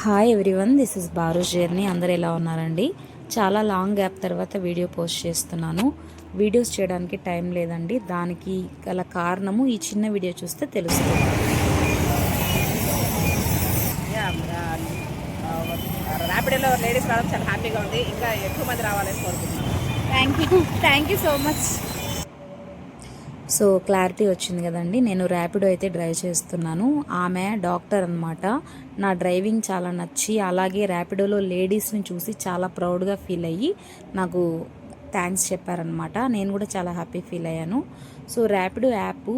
Hi everyone this is bar journey అందరు ఎలా ఉన్నారండి? చాలా లాంగ్ గ్యాప్ తర్వాత వీడియో పోస్ట్ చేస్తున్నాను. వీడియోస్ చేయడానికి టైం లేదండి. దానికి గల కారణము ఈ చిన్న వీడియో చూస్తే తెలుస్తుంది. ర్యాపిడోలో లేడీస్ రావడం చాలా హ్యాపీగా ఉంది. ఇంకా ఎక్కువ మంది రావాలని కోరుకుంటున్నాను. Thank you thank you so much so clarity వచ్చింది కదండి. నేను ర్యాపిడో అయితే డ్రైవ్ చేస్తున్నాను. ఆమె డాక్టర్ అనమాట నా డ్రైవింగ్ చాలా నచ్చి అలాగే ర్యాపిడోలో లేడీస్ని చూసి చాలా ప్రౌడ్గా ఫీల్ అయ్యి నాకు థ్యాంక్స్ చెప్పారనమాట నేను కూడా చాలా హ్యాపీ ఫీల్ అయ్యాను. సో ర్యాపిడో యాప్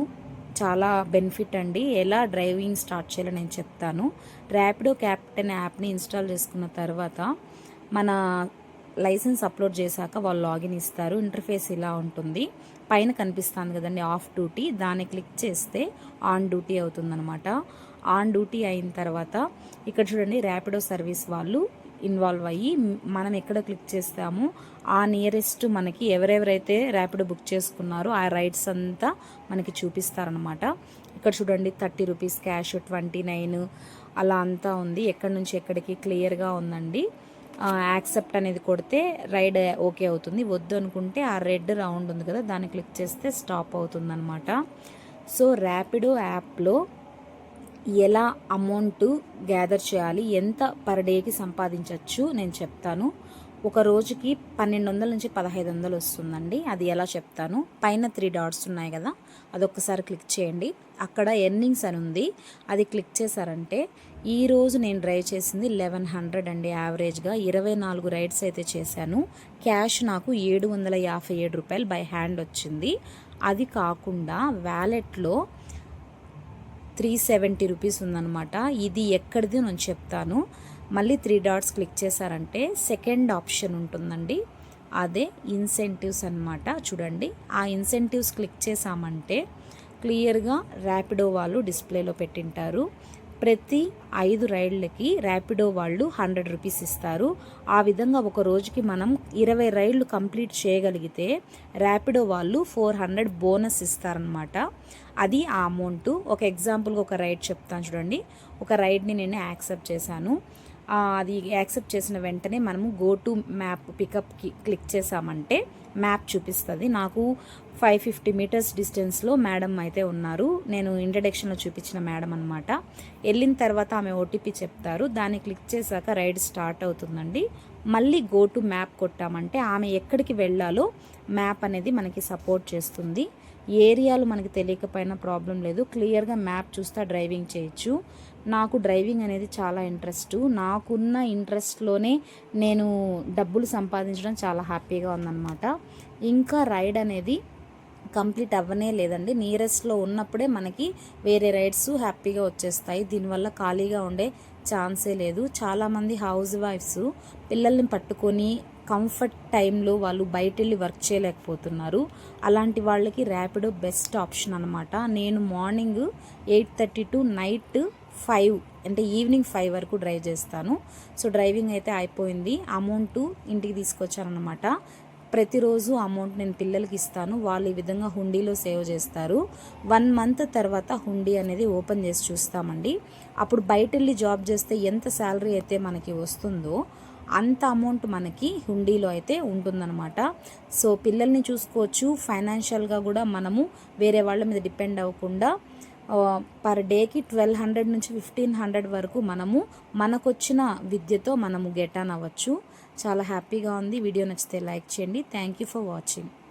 చాలా బెనిఫిట్ అండి. ఎలా డ్రైవింగ్ స్టార్ట్ చేయాలో నేను చెప్తాను. ర్యాపిడో క్యాప్టెన్ యాప్ని ఇన్స్టాల్ చేసుకున్న తర్వాత మన లైసెన్స్ అప్లోడ్ చేశాక వాళ్ళు లాగిన్ ఇస్తారు. ఇంటర్ఫేస్ ఇలా ఉంటుంది. పైన కనిపిస్తుంది కదండి ఆఫ్ డ్యూటీ. దాన్ని క్లిక్ చేస్తే ఆన్ డ్యూటీ అవుతుందన్నమాట. ఆన్ డ్యూటీ అయిన తర్వాత ఇక్కడ చూడండి ర్యాపిడో సర్వీస్ వాళ్ళు ఇన్వాల్వ్ అయ్యి మనం ఎక్కడ క్లిక్ చేస్తామో ఆ నియరెస్ట్ మనకి ఎవరెవరైతే ర్యాపిడో బుక్ చేసుకున్నారో ఆ రైడ్స్ అంతా మనకి చూపిస్తారనమాట ఇక్కడ చూడండి thirty rupees cash twenty nine అలా అంతా ఉంది. ఎక్కడి నుంచి ఎక్కడికి క్లియర్గా ఉందండి. యాక్సెప్ట్ అనేది కొడితే రైడ్ ఓకే అవుతుంది. వద్దు అనుకుంటే ఆ రెడ్ రౌండ్ ఉంది కదా దాన్ని క్లిక్ చేస్తే స్టాప్ అవుతుంది అనమాట సో ర్యాపిడో యాప్లో ఎలా అమౌంట్ గ్యాదర్ చేయాలి ఎంత పర్ డేకి సంపాదించవచ్చు నేను చెప్తాను. ఒక రోజుకి పన్నెండు వందల నుంచి పదహైదు వందలు వస్తుందండి. అది ఎలా చెప్తాను? పైన త్రీ డాట్స్ ఉన్నాయి కదా అదొక్కసారి క్లిక్ చేయండి. అక్కడ ఎర్నింగ్స్ అని ఉంది. అది క్లిక్ చేశారంటే ఈరోజు నేను డ్రైవ్ చేసింది లెవెన్ హండ్రెడ్ అండి యావరేజ్గా ఇరవై నాలుగు రైడ్స్ అయితే చేశాను. క్యాష్ నాకు ఏడు వందల యాభై ఏడు రూపాయలు బై హ్యాండ్ వచ్చింది. అది కాకుండా వ్యాలెట్లో త్రీ సెవెంటీ రూపీస్ ఉందన్నమాట. ఇది ఎక్కడిది నేను చెప్తాను. మళ్ళీ త్రీ డాట్స్ క్లిక్ చేశారంటే సెకండ్ ఆప్షన్ ఉంటుందండి. అదే ఇన్సెంటివ్స్ అనమాట చూడండి ఆ ఇన్సెంటివ్స్ క్లిక్ చేసామంటే క్లియర్గా ర్యాపిడో వాళ్ళు డిస్ప్లేలో పెట్టింటారు. ప్రతి ఐదు రైళ్ళకి ర్యాపిడో వాళ్ళు హండ్రెడ్ రూపీస్ ఇస్తారు. ఆ విధంగా ఒక రోజుకి మనం ఇరవై రైళ్ళు కంప్లీట్ చేయగలిగితే ర్యాపిడో వాళ్ళు ఫోర్ హండ్రెడ్ బోనస్ ఇస్తారనమాట అది ఆ అమౌంట్. ఒక ఎగ్జాంపుల్గా ఒక రైడ్ చెప్తాను చూడండి. ఒక రైడ్ని నేను యాక్సెప్ట్ చేశాను. అది యాక్సెప్ట్ చేసిన వెంటనే మనము గో టు మ్యాప్ పికప్కి క్లిక్ చేసామంటే మ్యాప్ చూపిస్తుంది. నాకు ఫైవ్ ఫిఫ్టీ మీటర్స్ డిస్టెన్స్లో మేడం అయితే ఉన్నారు. నేను ఇంట్రడక్షన్లో చూపించిన మేడం అనమాట వెళ్ళిన తర్వాత ఆమె ఓటీపీ చెప్తారు. దాన్ని క్లిక్ చేశాక రైడ్ స్టార్ట్ అవుతుందండి. మళ్ళీ గో టు మ్యాప్ కొట్టామంటే ఆమె ఎక్కడికి వెళ్ళాలో మ్యాప్ అనేది మనకి సపోర్ట్ చేస్తుంది. ఏరియాలు మనకి తెలియకపోయినా ప్రాబ్లం లేదు. క్లియర్గా మ్యాప్ చూస్తే డ్రైవింగ్ చేయొచ్చు. నాకు డ్రైవింగ్ అనేది చాలా ఇంట్రెస్ట్. నాకున్న ఇంట్రెస్ట్లోనే నేను డబ్బులు సంపాదించడం చాలా హ్యాపీగా ఉందన్నమాట. ఇంకా రైడ్ అనేది కంప్లీట్ అవ్వనే లేదండి. నియరెస్ట్లో ఉన్నప్పుడే మనకి వేరే రైడ్స్ హ్యాపీగా వచ్చేస్తాయి. దీనివల్ల ఖాళీగా ఉండే ఛాన్సే లేదు. చాలామంది హౌస్ వైఫ్స్ పిల్లల్ని పట్టుకొని కంఫర్ట్ టైంలో వాళ్ళు బయట వెళ్ళి వర్క్ చేయలేకపోతున్నారు. అలాంటి వాళ్ళకి ర్యాపిడో బెస్ట్ ఆప్షన్ అనమాట నేను morning eight thirty to night five అంటే ఈవినింగ్ ఫైవ్ వరకు డ్రైవ్ చేస్తాను. సో డ్రైవింగ్ అయితే అయిపోయింది. అమౌంట్ ఇంటికి తీసుకొచ్చానమాట ప్రతిరోజు అమౌంట్ నేను పిల్లలకి ఇస్తాను. వాళ్ళు ఈ విధంగా హుండీలో సేవ్ చేస్తారు. వన్ మంత్ తర్వాత హుండీ అనేది ఓపెన్ చేసి చూస్తామండి. అప్పుడు బయట వెళ్ళి జాబ్ చేస్తే ఎంత శాలరీ అయితే మనకి వస్తుందో అంత అమౌంట్ మనకి హుండీలో అయితే ఉంటుందన్నమాట. సో పిల్లల్ని చూసుకోవచ్చు. ఫైనాన్షియల్గా కూడా మనము వేరే వాళ్ళ మీద డిపెండ్ అవ్వకుండా పర్ డేకి ట్వెల్వ్ హండ్రెడ్ నుంచి ఫిఫ్టీన్ హండ్రెడ్ వరకు మనము మనకొచ్చిన విద్యతో మనము గెట్ అవ్వచ్చు. చాలా హ్యాపీగా ఉంది. వీడియో నచ్చితే లైక్ చేయండి. Thank you for watching